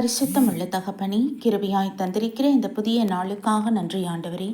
பரிசுத்தமுள்ள தகப்பனே கிருபியாய் தந்திருக்கிற இந்த புதிய நாளுக்காக நன்றி ஆண்டவரே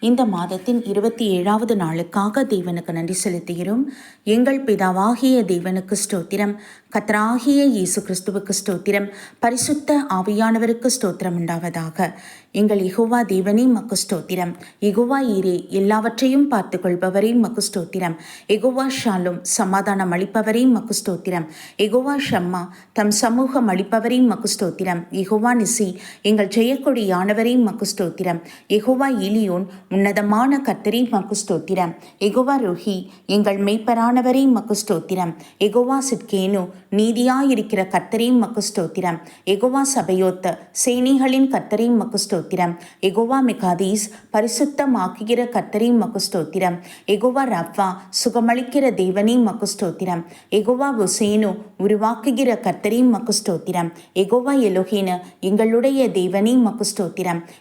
இந்த மாதத்தின் இருபத்தி ஏழாவது நாளுக்காக தேவனுக்கு நன்றி செலுத்துகிறோம். எங்கள் பிதாவாகிய தேவனுக்கு ஸ்தோத்திரம். கத்ராகிய இயேசு கிறிஸ்துவுக்கு ஸ்தோத்திரம். பரிசுத்த ஆவியானவருக்கு ஸ்தோத்திரம் உண்டாவதாக. எங்கள் இகுவா தேவனே மக்கு ஸ்தோத்திரம். இகுவா ஈரே எல்லாவற்றையும் பார்த்து கொள்பவரே மக்கு ஸ்தோத்திரம். எகுவா ஷாலும் சமாதானம் அளிப்பவரே மக்கு ஸ்தோத்திரம். எகுவா ஷம்மா தம் சமூகம் அளிப்பவரே மக்கு ஸ்தோத்திரம். இகுவா நிசி எங்கள் ஜெயக்கொடியானவரே மக்கு ஸ்தோத்திரம். எகுவா இலியோன் உன்னதமான கத்தரி மகுஸ்தோத்திரம் எகோவா ரோஹி எங்கள் மெய்ப்பரானவரே மக்கு எகோவா எகுவா சிட்கேனு நீதியாயிருக்கிற கர்த்தரே மகுஸ்தோத்திரம் எகோவா சபையோத்த சேனைகளின் கத்தரையும் மக்கு எகோவா மெகாதீஸ் பரிசுத்தமாக்குகிற கர்த்தரே மகுஸ்தோத்திரம் எகோவா எகுவா ரஃபா சுகமளிக்கிற தேவனே மகுஸ்தோத்திரம் எகோவா உசேனு உருவாக்குகிற கர்த்தரே மக்கு எகோவா எகுவா எங்களுடைய தேவனே மக்கு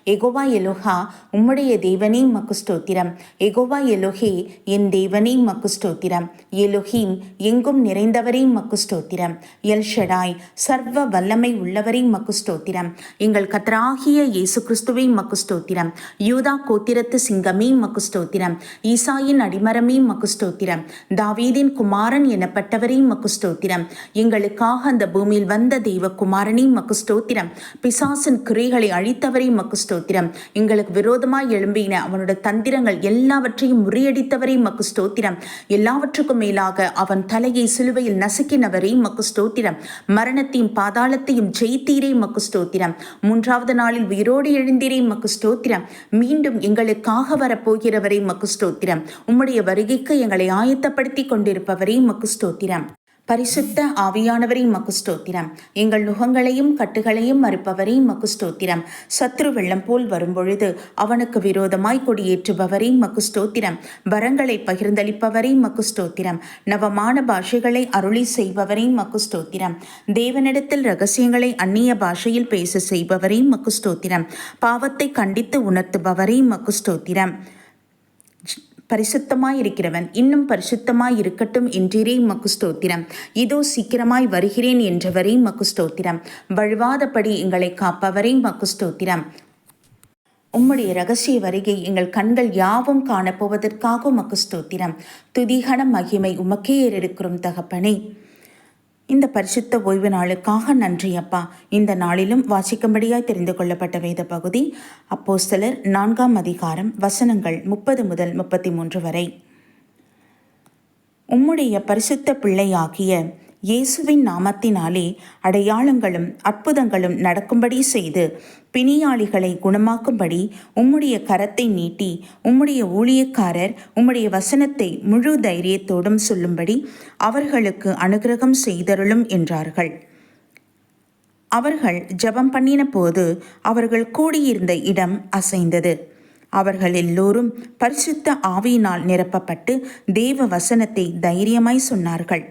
எகோவா எலோஹா உம்முடைய தேவனே மக்கு ஸ்தோத்திரம் எகோவா எலோஹே என் தேவனே மக்கு ஸ்தோத்திரம் எலோஹீம் எங்கும் நிறைந்தவரே மக்கு ஸ்தோத்திரம் எல் ஷடாய் சர்வ வல்லமை உள்ளவரே மக்கு ஸ்தோத்திரம் எங்கள் கத்ராகிய இயேசு கிறிஸ்துவை மக்கு ஸ்தோத்திரம் யூதா கோத்திரத்து சிங்கமே மக்கு ஸ்தோத்திரம் ஈசாயின் அடிமரமே மக்கு ஸ்தோத்திரம் தாவீதின் குமாரன் எனப்பட்டவரே மக்கு ஸ்தோத்திரம் எங்களுக்காக அந்த பூமியில் வந்த தெய்வ குமாரனே மக்கு ஸ்தோத்திரம் பிசாசின் கிரைகளை அழித்தவரே மக்கு ஸ்தோத்திரம் எங்களுக்கு விரோதமாய் எழும்பின அவனோட தந்திரங்கள் எல்லாவற்றையும் முறியடித்தவரே மக்கு ஸ்தோத்திரம். எல்லாவற்றுக்கும் மேலாக அவன் தலையை சிலுவையில் நசுக்கினவரே மக்கு ஸ்தோத்திரம். மரணத்தையும் பாதாளத்தையும் ஜெயித்தீரே மக்கு ஸ்தோத்திரம். மூன்றாவது நாளில் உயிரோடு எழுந்தீரே மக்கு ஸ்தோத்திரம். மீண்டும் எங்களுக்காக வரப்போகிறவரே மக்கு ஸ்தோத்திரம். உம்முடைய வருகைக்கு எங்களை ஆயத்தப்படுத்தி கொண்டிருப்பவரே மக்கு ஸ்தோத்திரம். பரிசுத்த ஆவியானவரே மக்கு ஸ்தோத்திரம் எங்கள் நுகங்களையும் கட்டுகளையும் மறுப்பவரே மக்கு ஸ்தோத்திரம் சத்ரு வெள்ளம் போல் வரும்பொழுது அவனுக்கு விரோதமாய் கொடியேற்றுபவரே மக்கு ஸ்தோத்திரம் வரங்களை பகிர்ந்தளிப்பவரே மகுஸ்தோத்திரம். நவமான பாஷைகளை அருளி செய்பவரே மக்கு ஸ்தோத்திரம் தேவனிடத்தில் ரகசியங்களை அந்நிய பாஷையில் பேச செய்பவரே மக்கு ஸ்தோத்திரம் பாவத்தை கண்டித்து உணர்த்துபவரே மக்கு ஸ்தோத்திரம் பரிசுத்தமாய் இருக்கிறவன் இன்னும் பரிசுத்தமாய் இருக்கட்டும் என்றீரே மக்கு ஸ்தோத்திரம். இதோ சீக்கிரமாய் வருகிறேன் என்றவரே மக்கு ஸ்தோத்திரம். வழுவாதபடி எங்களை காப்பவரே மக்கு ஸ்தோத்திரம். உம்முடைய ரகசிய வருகை எங்கள் கண்கள் யாவும் காணப்போவதற்காக உமக்கு ஸ்தோத்திரம். துதிகன மகிமை உமக்கே ஏறெடுக்கிறோம் தகப்பனே. இந்த பரிசுத்த ஓய்வு நாளுக்காக நன்றி அப்பா. இந்த நாளிலும் வாசிக்கும்படியாய் தெரிந்து கொள்ளப்பட்ட வேத பகுதி அப்போ சிலர் நான்காம் அதிகாரம் வசனங்கள் முப்பது முதல் முப்பத்தி மூன்று வரை. உம்முடைய பரிசுத்த பிள்ளையாகிய இயேசுவின் நாமத்தினாலே அடையாளங்களும் அற்புதங்களும் நடக்கும்படி செய்து பிணியாளிகளை குணமாக்கும்படி உம்முடைய கரத்தை நீட்டி உம்முடைய ஊழியக்காரர் உம்முடைய வசனத்தை முழு தைரியத்தோடும் சொல்லும்படி அவர்களுக்கு அனுகிரகம் செய்தருளும் என்றார்கள். அவர்கள் ஜெபம் பண்ணின போது அவர்கள் கூடியிருந்த இடம் அசைந்தது. அவர்கள் எல்லோரும் பரிசுத்த ஆவியினால் நிரப்பப்பட்டு தேவ வசனத்தை தைரியமாய் சொன்னார்கள்.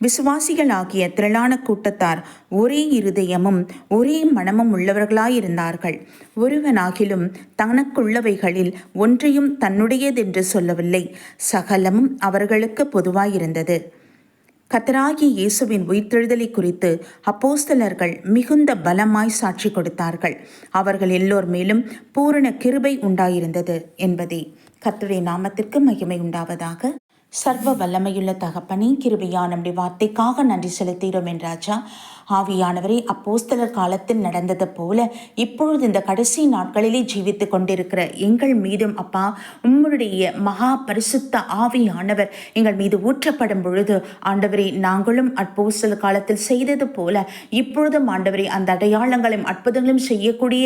விசுவாசிகளாகிய திரளான கூட்டத்தார் ஒரே இருதயமும் ஒரே மனமும் உள்ளவர்களாயிருந்தார்கள். ஒருவனாகிலும் தனக்குள்ளவைகளில் ஒன்றையும் தன்னுடையதென்று சொல்லவில்லை. சகலமும் அவர்களுக்கு பொதுவாயிருந்தது. கத்தராகிய இயேசுவின் உயிர்த்தெழுதலை குறித்து அப்போஸ்தலர்கள் மிகுந்த பலமாய் சாட்சி கொடுத்தார்கள். அவர்கள் எல்லோர் மேலும் பூரண கிருபை உண்டாயிருந்தது என்பதே. கர்த்தருடைய நாமத்திற்கு மகிமை உண்டாவதாக சர்வ வல்லமையுள்ள தகப்பனே கிருபையா நம்முடைய வார்த்தைக்காக நன்றி செலுத்துகிறோம் என்றாச்சா ஆவியானவரே அப்போஸ்தலர் காலத்தில் நடந்தது போல இப்பொழுது இந்த கடைசி நாட்களிலே ஜீவித்து கொண்டிருக்கிற எங்கள் மீதும் அப்பா உம்முடைய மகா பரிசுத்த ஆவியானவர் எங்கள் மீது ஊற்றப்படும் பொழுது ஆண்டவரே நாங்களும் அப்போஸ்தல காலத்தில் செய்தது போல இப்பொழுதும் ஆண்டவரே அந்த அடையாளங்களையும் அற்புதங்களும் செய்யக்கூடிய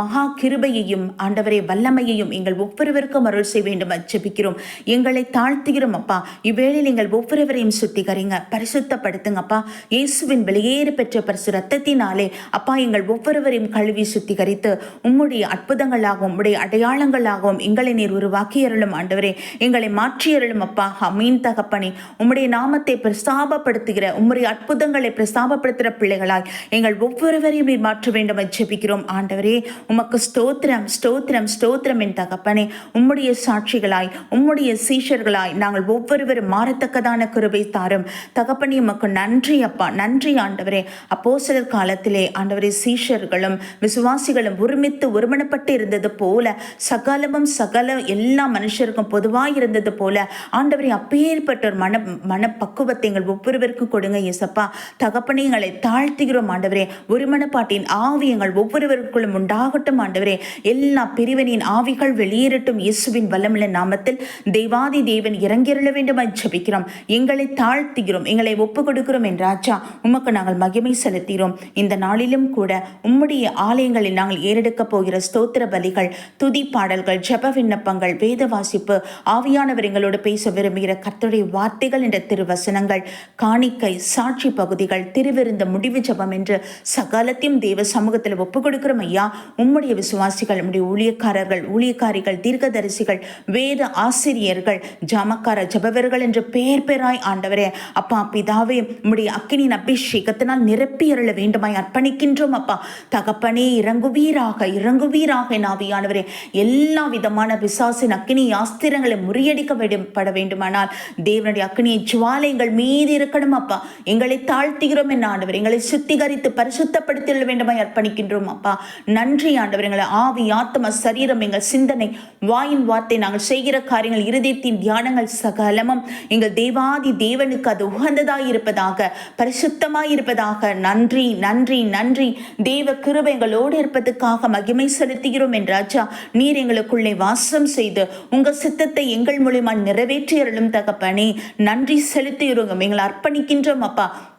மகா கிருபையையும் ஆண்டவரே வல்லமையையும் எங்கள் ஒவ்வொருவருக்கும் அருள் செய்ய வேண்டும் அச்சபிக்கிறோம் எங்களை தாழ்த்துகிறோம் அப்பா. இவ்வேளையில் எங்கள் ஒவ்வொருவரையும் சுத்திகரிங்க பரிசுத்தப்படுத்துங்க அப்பா. இயேசுவின் வெளியேறு பெற்ற பரிசு ரத்தத்தினாலே அப்பா எங்கள் ஒவ்வொருவரையும் கழுவி சுத்திகரித்து உம்முடைய அற்புதங்களாகவும் உம்முடைய அடையாளங்களாகவும் எங்களை நீர் உருவாக்கியருளும் ஆண்டவரே. எங்களை மாற்றியருளும் அப்பா. அமீன் தகப்பனே. உம்முடைய நாமத்தை பிரஸ்தாபப்படுத்துகிற உம்முடைய அற்புதங்களை பிரஸ்தாபப்படுத்துகிற பிள்ளைகளாய் எங்கள் ஒவ்வொருவரையும் நீர் மாற்ற வேண்டும் ஜெபிக்கிறோம். ஆண்டவரே உமக்கு ஸ்தோத்திரம் ஸ்தோத்திரம் ஸ்தோத்திரம் என் தகப்பனே. உம்முடைய சாட்சிகளாய் உம்முடைய சீஷர்களாய் நாங்கள் ஒவ்வொருவரும் மாறத்தக்கதான கிருபை தாரும். தகப்பனே உமக்கு நன்றி அப்பா. நன்றி ஆண்டவரே. அப்போஸ்தலர் காலத்திலே ஆண்டவரே சீஷர்களும் விசுவாசிகளும் ஒருமித்து ஒருமனப்பட்டு இருந்தது போல சகலமும் சகல எல்லா மனுஷருக்கும் பொதுவாக இருந்தது போல ஆண்டவரே அப்பேற்பட்ட ஒரு மன மனப்பக்குவத்தை எங்கள் ஒவ்வொருவருக்கும் கொடுங்க இயேசப்பா. தகப்பனை எங்களை தாழ்த்துகிறோம் ஆண்டவரே. ஒருமனப்பாட்டின் ஆவி எங்கள் ஒவ்வொருவருக்குள்ளும் உண்டாகட்டும் ஆண்டவரே. எல்லா பிரிவினின் ஆவிகள் வெளியேறட்டும் இயேசுவின் வல்லமுள்ள நாமத்தில் தெய்வாதி தேவன் இறங்கிருள வேண்டும் ஜபிக்கிறோம். எங்களை தாழ்த்துகிறோம். எங்களை ஒப்பு கொடுக்கிறோம் என்றாச்சா உமக்கு நாங்கள் மகிமை செலுத்துகிறோம் இந்த நாளிலும் கூட உம்முடைய ஆலயங்களில் நாங்கள் ஏறெடுக்கப் போகிற ஸ்தோத்திர பலிகள் துதி பாடல்கள் ஜெப விண்ணப்பங்கள் வேத வாசிப்பு ஆவியானவர் எங்களோடு பேச விரும்புகிற கர்த்தருடைய வார்த்தைகள் என்ற திருவசனங்கள் காணிக்கை சாட்சி பகுதிகள் திருவிருந்த முடிவு ஜெபம் என்று சகலத்தையும் தேவ சமூகத்தில் ஒப்புக் கொடுக்கிறோம் ஐயா. உம்முடைய விசுவாசிகள் உம்முடைய ஊழியக்காரர்கள் ஊழியக்காரிகள் தீர்க்கதரிசிகள் வேத ஆசிரியர்கள் ஜாமக்கார ஜபவர்கள் என்று பெயர் பெயராய் ஆண்டவரே. அப்பா பிதாவே உம்முடைய அக்கினியின் அபிஷேகத்தினால் நிரப்பி அருள வேண்டுமாய் அர்ப்பணிக்கின்றோம் அப்பா. தகப்பனே இறங்குவீராக இறங்குவீராக நாவியானவரே. எல்லா விதமான பிசாசின் அக்னி ஆஸ்திரங்களை முறியடிக்க வேண்டும்பட வேண்டுமானால் தேவனுடைய அக்னியை ஜுவாலை எங்கள் மீது இருக்கணும் அப்பா. எங்களை தாழ்த்துகிறோம் என் ஆண்டவர். எங்களை சுத்திகரித்து பரிசுத்தப்படுத்திட வேண்டுமாய் அர்ப்பணிக்கின்றோம் அப்பா. நன்றி ஆண்டவர். எங்களை ஆவி ஆத்ம சரீரம் எங்கள் சிந்தனை வாயின் வார்த்தை நாங்கள் செய்கிற காரியங்கள் இருதயத்தின் தியானங்கள் சகலமும் எங்கள் தேவாதி தேவனுக்கு அது உகந்ததாய் இருப்பதாக பரிசுத்தமாய் இருப்பதாக நன்றி நன்றி நன்றி. தேவ கிருபைகளோடு இருப்பதற்காக மகிமை செலுத்துகிறோம் என்றாச்சா நீர் எங்களுக்குள்ளே வாசம் செய்து உங்க சித்தத்தை எங்கள் மூலியமா நிறைவேற்றி அருளும் தகப்பனே. நன்றி செலுத்துகிறோங்க எங்களை அர்ப்பணிக்கின்றோம் அப்பா.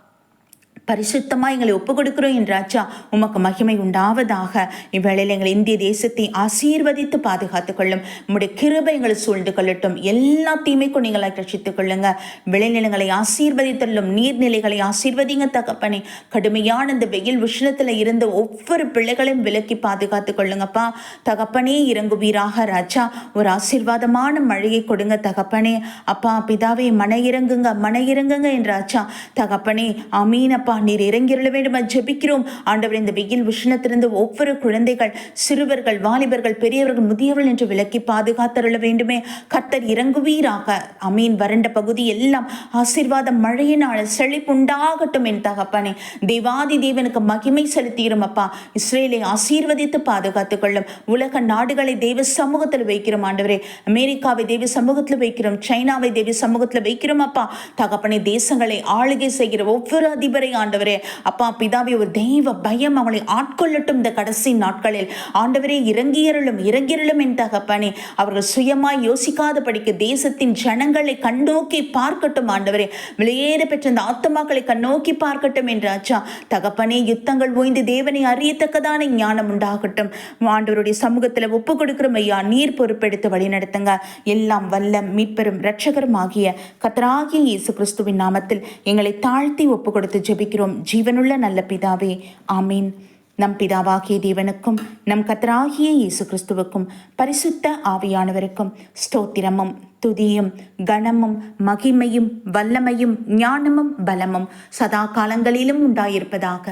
பரிசுத்தமாக எங்களை ஒப்பு கொடுக்கிறோம் என்றாச்சா உமக்கு மகிமை உண்டாவதாக. இவ்வேளையில் எங்கள் இந்திய தேசத்தை ஆசீர்வதித்து பாதுகாத்துக் கொள்ளும். உங்களுடைய கிருபை எங்களை சூழ்ந்து கொள்ளட்டும். எல்லா தீமைக்கும் நீங்களை ரட்சித்துக் கொள்ளுங்க. விளைநிலங்களை ஆசீர்வதித்தள்ளும் நீர்நிலைகளை ஆசீர்வதிங்க தகப்பனே. கடுமையான இந்த வெயில் உஷ்ணத்தில் இருந்து ஒவ்வொரு பிள்ளைகளையும் விலக்கி பாதுகாத்துக் கொள்ளுங்கப்பா. தகப்பனே இறங்குவீராக ராஜா. ஒரு ஆசீர்வாதமான மழையை கொடுங்க தகப்பனே. அப்பா பிதாவே மன இறங்குங்க மன இறங்குங்க என்றாச்சா தகப்பனே அமீனப்பா நீர் இறங்கிருள வேண்டும் ஜெபிக்கிறோம். ஆண்டவர் இந்த வெயில் உஷ்ணத்திலிருந்து ஒவ்வொரு குழந்தைகள் சிறுவர்கள் வாலிபர்கள் பெரியவர்கள் முதியவர்கள் என்று விலக்கி பாதுகாத்தருள வேண்டுமே. கர்த்தர் இறங்குவீராக. அமீன். வறண்ட பகுதி எல்லாம் ஆசீர்வாத மழையினால் செழிப்புண்டாகட்டும் என் தகப்பனே. தேவாதி தேவனுக்கு மகிமை செலுத்துகிறோம் அப்பா. இஸ்ரேலை ஆசீர்வதித்து பாதுகாத்துக் கொள்ளும். உலக நாடுகளை தேவ சமூகத்தில் வைக்கிறோம் ஆண்டவரே. அமெரிக்காவை தெய்வ சமூகத்தில் வைக்கிறோம். சைனாவை தேவ சமூகத்தில் வைக்கிறோம் அப்பா. தகப்பனே தேசங்களை ஆளுகை செய்கிற ஒவ்வொரு அதிபரை ஆண்டவரே. அப்பா பிதாவே ஒரு தெய்வ பயம் அவளை ஆட்கொள்ளட்டும் இந்த கடைசி நாட்களில். ஆண்டவரே இறங்கியருளும் இறங்கியருளும் என் தகப்பனே. அவர்கள் சுயமாய் யோசிக்காதபடிக்கு தேசத்தின் ஜனங்களை கண்ணோக்கி பார்க்கட்டும் ஆண்டவரே. வெளியேற பெற்ற இந்த ஆத்மாக்களை கண்ணோக்கி பார்க்கட்டும் என்று ஆச்சா. தகப்பனே யுத்தங்கள் ஓய்ந்து தேவனை அறியத்தக்கதான ஞானம் உண்டாகட்டும். ஆண்டவருடைய சமூகத்தில் ஒப்பு கொடுக்கிறோம் ஐயா. நீர் பொறுப்பெடுத்து வழிநடத்துங்க எல்லாம் வல்ல மீட்பெரும் இரட்சகரும் ஆகிய கத்தராகிய இயேசு கிறிஸ்துவின் நாமத்தில் எங்களை தாழ்த்தி ஒப்பு கொடுத்து ஜெபிக்கிறோம். ஜீவனுள்ள நல்ல பிதாவே ஆமீன். நம் பிதாவாகிய தேவனுக்கும் நம் கத்தராகிய இயேசு கிறிஸ்துவுக்கும் பரிசுத்த ஆவியானவருக்கும் ஸ்தோத்திரமும் துதியும் கணமும் மகிமையும் வல்லமையும் ஞானமும் பலமும் சதா காலங்களிலும் உண்டாயிருப்பதாக.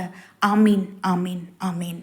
ஆமீன் ஆமீன் ஆமீன்.